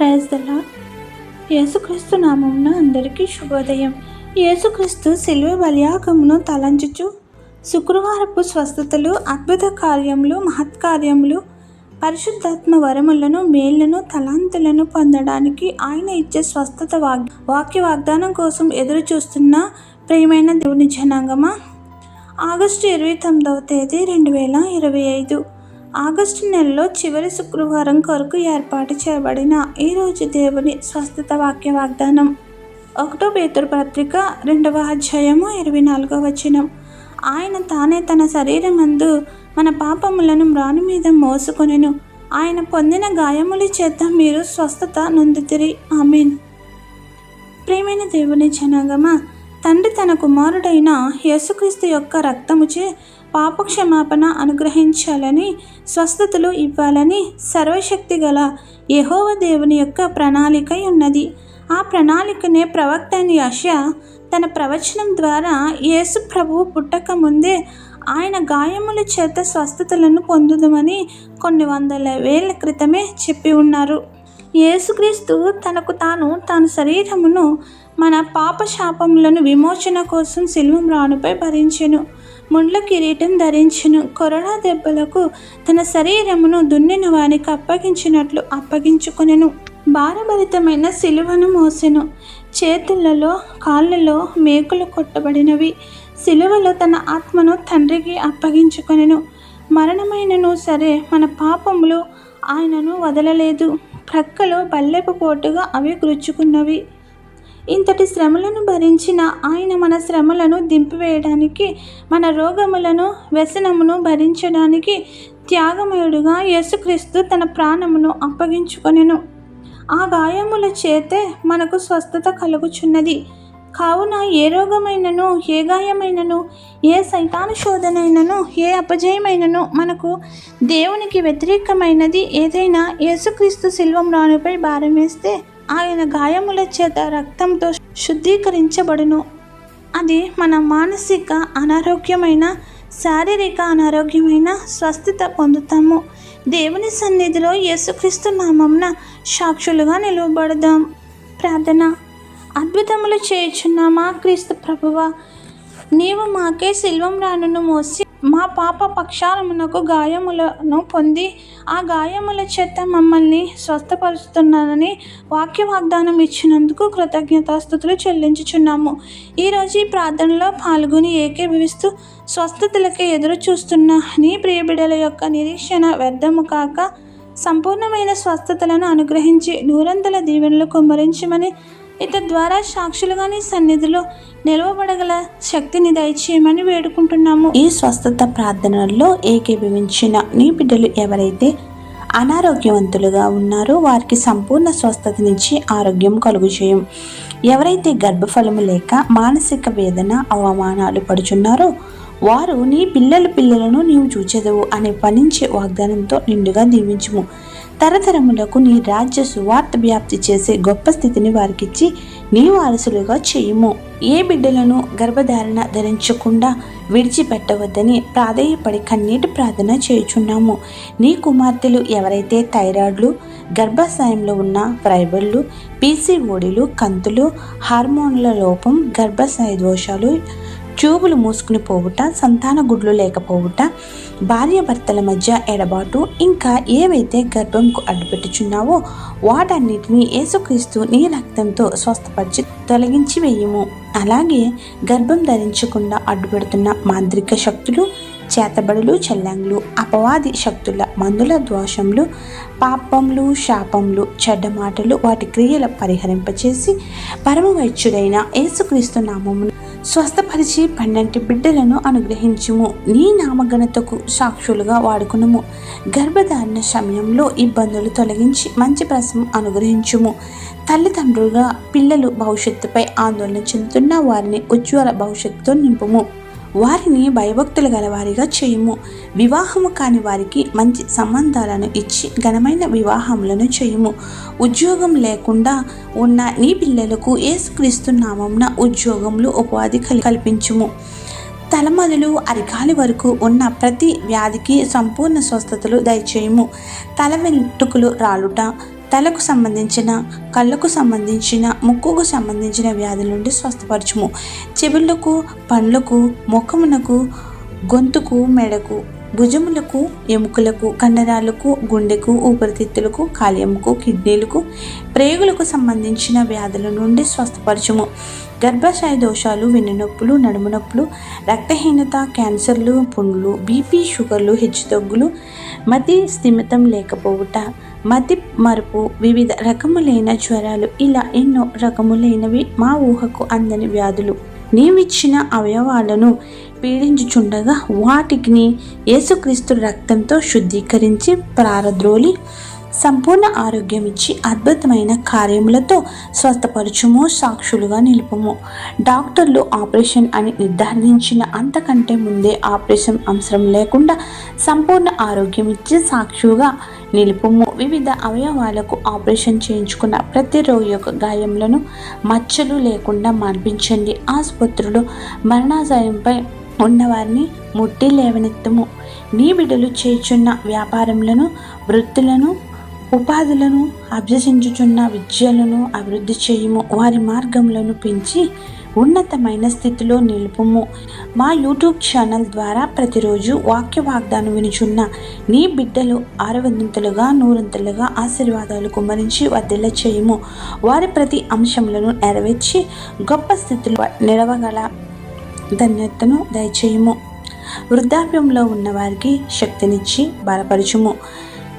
Praise యేసుక్రీస్తు నామమున అందరికీ శుభోదయం. యేసుక్రీస్తు శిలువ బలియాగమును తలంచుచు శుక్రవారపు స్వస్థతలు అద్భుత కార్యములు మహత్కార్యములు పరిశుద్ధాత్మ వరములను మేళ్ళను తలాంతులను పొందడానికి ఆయన ఇచ్చే స్వస్థత వాగ్ వాక్య వాగ్దానం కోసం ఎదురు చూస్తున్న ప్రియమైన దేవుని జనాంగమా? ఆగస్టు ఇరవై తొమ్మిదవ తేదీ రెండు వేల ఇరవై ఐదు. ఆగస్టు నెలలో చివరి శుక్రవారం కొరకు ఏర్పాటు చేయబడిన ఈరోజు దేవుని స్వస్థత వాక్య వాగ్దానం. ఒకటో పేతురు పత్రిక రెండవ అధ్యాయము ఇరవై నాలుగవ వచనం. ఆయన తానే తన శరీరమందు మన పాపములను మ్రాను మీద మోసుకొనెను. ఆయన పొందిన గాయముల చేత మీరు స్వస్థత నొందుతిరి. ఆమెన్. ప్రేమైన దేవుని జనాగమా తండ్రి తన కుమారుడైన యేసుక్రీస్తు యొక్క రక్తముచే పాపక్షమాపణ అనుగ్రహించాలని స్వస్థతలు ఇవ్వాలని సర్వశక్తి గల యహోవ దేవుని యొక్క ప్రణాళిక ఉన్నది. ఆ ప్రణాళికనే ప్రవక్త అయిన తన ప్రవచనం ద్వారా యేసు ప్రభువు పుట్టక ముందే ఆయన గాయముల చేత స్వస్థతలను పొందుదమని కొన్ని వందల వేల క్రితమే చెప్పి ఉన్నారు. యేసుక్రీస్తు తనకు తాను తన శరీరమును మన పాప శాపములను విమోచన కోసం సిలువ రాణుపై భరించెను. ముండ్ల కిరీటం ధరించెను. కొరడా దెబ్బలకు తన శరీరమును దున్నిన వానికి అప్పగించినట్లు అప్పగించుకొనెను. భారభరితమైన సిలువను మోసెను. చేతులలో కాళ్ళలో మేకులు కొట్టబడినవి. సిలువలో తన ఆత్మను తండ్రికి అప్పగించుకొనెను. మరణమైనను సరే మన పాపములు ఆయనను వదలలేదు. ప్రక్కలో బల్లెపు పోటుగా అవి గుచ్చుకున్నవి ఇంతటి శ్రమలను భరించిన ఆయన మన శ్రమలను దింపివేయడానికి మన రోగములను వ్యసనమును భరించడానికి త్యాగమయుడుగా యేసుక్రీస్తు తన ప్రాణమును అప్పగించుకొనెను. ఆ గాయముల చేతే మనకు స్వస్థత కలుగుచున్నది. కావున ఏ రోగమైనను ఏ గాయమైనను ఏ సైతాను శోధనైనను ఏ అపజయమైనను మనకు దేవునికి వ్యతిరేకమైనది ఏదైనా యేసుక్రీస్తు శిల్వం రాణుపై భారం వేస్తే ఆయన గాయముల చేత రక్తంతో శుద్ధీకరించబడును. అది మన మానసిక అనారోగ్యమైన శారీరక అనారోగ్యమైన స్వస్థత పొందుతాము. దేవుని సన్నిధిలో యేసుక్రీస్తు నామంన సాక్షులుగా నిలువబడదాం. ప్రార్థన. అద్భుతములు చేయుచున్నామా క్రీస్తు ప్రభువ? నీవు మాకే శిల్వం రానును మోసి మా పాప పక్షాలమునకు గాయములను పొంది ఆ గాయముల చేత మమ్మల్ని స్వస్థపరుస్తున్నానని వాక్య వాగ్దానం ఇచ్చినందుకు కృతజ్ఞతాస్థుతులు చెల్లించుచున్నాము. ఈరోజు ఈ ప్రార్థనలో పాల్గొని ఏకీభవిస్తూ స్వస్థతలకే ఎదురు చూస్తున్న నీ ప్రియబిడల యొక్క నిరీక్షణ వ్యర్థము కాక సంపూర్ణమైన స్వస్థతలను అనుగ్రహించి నూరంతల దీవెనలు కుమ్మరించమని ద్వారా సాక్షులుగా నీ సన్నిధిలో నిలవబడగల శక్తిని దయచేయమని వేడుకుంటున్నాము. ఈ స్వస్థత ప్రార్థనల్లో ఏకీభవించిన నీ బిడ్డలు ఎవరైతే అనారోగ్యవంతులుగా ఉన్నారో వారికి సంపూర్ణ స్వస్థతనిచ్చి ఆరోగ్యం కలుగు చేయం ఎవరైతే గర్భఫలము లేక మానసిక వేదన అవమానాలు పడుచున్నారో వారు నీ పిల్లల పిల్లలను నీవు చూచెదవు అనే పనించే వాగ్దానంతో నిండుగా దీవించుము. తరతరములకు నీ రాజ్య సువార్త వ్యాప్తి చేసే గొప్ప స్థితిని వారికిచ్చి నీ వారసులుగా చేయుము. ఏ బిడ్డలను గర్భధారణ ధరించకుండా విడిచిపెట్టవద్దని ప్రాధేయపడి కన్నీటి ప్రార్థన చేయుచున్నాము. నీ కుమార్తెలు ఎవరైతే థైరాయిడ్లు గర్భాశయంలో ఉన్న ఫైబర్లు పీసీఓడిలు కంతులు హార్మోన్ల లోపం గర్భాశయ దోషాలు ట్యూబులు మూసుకుని పోవుట సంతాన గుడ్లు లేకపోవుట భార్యాభర్తల మధ్య ఎడబాటు ఇంకా ఏవైతే గర్భంకు అడ్డుపెట్టుచున్నావో వాటన్నిటినీ ఏసుక్రీస్తు నీ రక్తంతో స్వస్థపరిచి తొలగించి వేయము. అలాగే గర్భం ధరించకుండా అడ్డుపెడుతున్న మాంత్రిక శక్తులు చేతబడులు చెల్లంగులు అపవాది శక్తుల మందుల దోషములు పాపములు శాపములు చెడ్డ మాటలు వాటి క్రియల పరిహరింపచేసి పరమ వైద్యుడైన యేసుక్రీస్తు నామమును స్వస్థపరిచి పన్నెంటి బిడ్డలను అనుగ్రహించుము. నీ నామగణతకు సాక్షులుగా వాడుకునుము. గర్భధారణ సమయంలో ఇబ్బందులు తొలగించి మంచి ప్రసవం అనుగ్రహించుము. తల్లిదండ్రులుగా పిల్లలు భవిష్యత్తుపై ఆందోళన చెందుతున్న వారిని ఉజ్వల భవిష్యత్తుతో నింపుము. వారిని భయభక్తులు గలవారిగా చేయుము. వివాహము కాని వారికి మంచి సంబంధాలను ఇచ్చి ఘనమైన వివాహములను చేయుము. ఉద్యోగం లేకుండా ఉన్న నీ పిల్లలకు ఏసుక్రీస్తు నామంన ఉద్యోగములు ఉపాధి కల్పించుము. తలమదులు అరికాలి వరకు ఉన్న ప్రతి వ్యాధికి సంపూర్ణ స్వస్థతలు దయచేయము. తల వెంట్రుకలు రాలుట తలకు సంబంధించిన కళ్ళకు సంబంధించిన ముక్కుకు సంబంధించిన వ్యాధుల నుండి స్వస్థపరచుము. చెవులకు పండ్లకు ముఖమునకు గొంతుకు మెడకు భుజములకు ఎముకలకు కండరాలకు గుండెకు ఊపిరితిత్తులకు కాలేయముకు కిడ్నీలకు ప్రేగులకు సంబంధించిన వ్యాధుల నుండి స్వస్థపరచుము. గర్భాశయ దోషాలు వెన్నునొప్పులు నడుము నొప్పులు రక్తహీనత క్యాన్సర్లు పుండ్లు బీపీ షుగర్లు హెచ్చుతగ్గులు మతి స్థిమితం లేకపోవుట మతి మరుపు వివిధ రకములైన జ్వరాలు ఇలా ఎన్నో రకములైనవి మా ఊహకు అందని వ్యాధులు. నీవిచ్చిన అవయవాలను పీడించుచుండగా వాటిని యేసుక్రీస్తు రక్తంతో శుద్ధీకరించి ప్రారద్రోలి సంపూర్ణ ఆరోగ్యం ఇచ్చి అద్భుతమైన కార్యములతో స్వస్థపరచుము సాక్షులుగా నిలుపుము. డాక్టర్లు ఆపరేషన్ అని నిర్ధారించిన అంతకంటే ముందే ఆపరేషన్ అవసరం లేకుండా సంపూర్ణ ఆరోగ్యం ఇచ్చి సాక్షుగా నిలుపుము. వివిధ అవయవాలకు ఆపరేషన్ చేయించుకున్న ప్రతి రోగి యొక్క గాయములను మచ్చలు లేకుండా మార్పించండి. ఆసుపత్రులు మరణాజయంపై ఉన్నవారిని ముట్టి లేవనెత్తము. నీ బిడ్డలు చేర్చున్న వ్యాపారములను వృత్తులను ఉపాధులను అభ్యసించుచున్న విద్యలను అభివృద్ధి చేయుము. వారి మార్గములను పెంచి ఉన్నతమైన స్థితిలో నిలుపుము. మా యూట్యూబ్ ఛానల్ ద్వారా ప్రతిరోజు వాక్య వాగ్దానం వినుచున్న నీ బిడ్డలు ఆరవంతులుగా నూరంతులుగా ఆశీర్వాదాలు కుమరించి వద్దెల చేయము. వారి ప్రతి అంశములను నెరవేర్చి గొప్ప స్థితిలో నిలవగల ధన్యతను దయచేయము. వృద్ధాప్యంలో ఉన్నవారికి శక్తినిచ్చి బలపరచుము.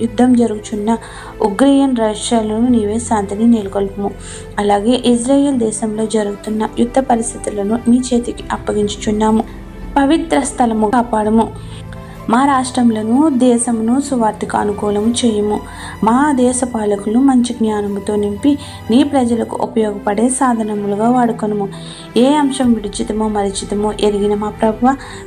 యుద్ధం జరుగుచున్న ఉగ్రయన్ రష్యాలను నీవే శాంతిని నెలకొల్పము. అలాగే ఇజ్రాయెల్ దేశంలో జరుగుతున్న యుద్ధ పరిస్థితులను నీ చేతికి అప్పగించుచున్నాము. పవిత్ర స్థలము కాపాడము. మా రాష్ట్రంలోను దేశమును సువార్తకు అనుకూలము చేయము. మా దేశ పాలకులు మంచి జ్ఞానముతో నింపి నీ ప్రజలకు ఉపయోగపడే సాధనములుగా వాడుకొనుము. ఏ అంశం విడిచితమో మరిచితమో ఎరిగిన మా ప్రభు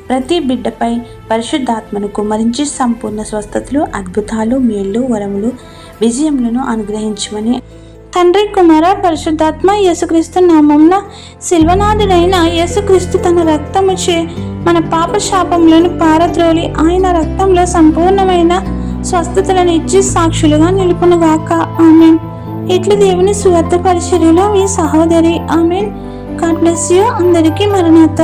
ప్రతి బిడ్డపై పరిశుద్ధాత్మను కుమరించి సంపూర్ణ స్వస్థతలు అద్భుతాలు మేళ్ళు వరములు విజయములను అనుగ్రహించమని. తండ్రి కుమార పరిశుద్ధాత్మ యేసుక్రీస్తు నామంన శిల్వనాథుడైన యేసుక్రీస్తు తన రక్తముచే మన పాప శాపంలోని పారద్రోలి ఆయన రక్తంలో సంపూర్ణమైన స్వస్థతలను ఇచ్చి సాక్షులుగా నిలుపునుగాక. ఆమెన్. ఇట్లు దేవుని సువర్త పరిచర్యలో మీ సహోదరి ఆమెన్. గాడ్ బ్లెస్ యూ అందరికీ మరణాత.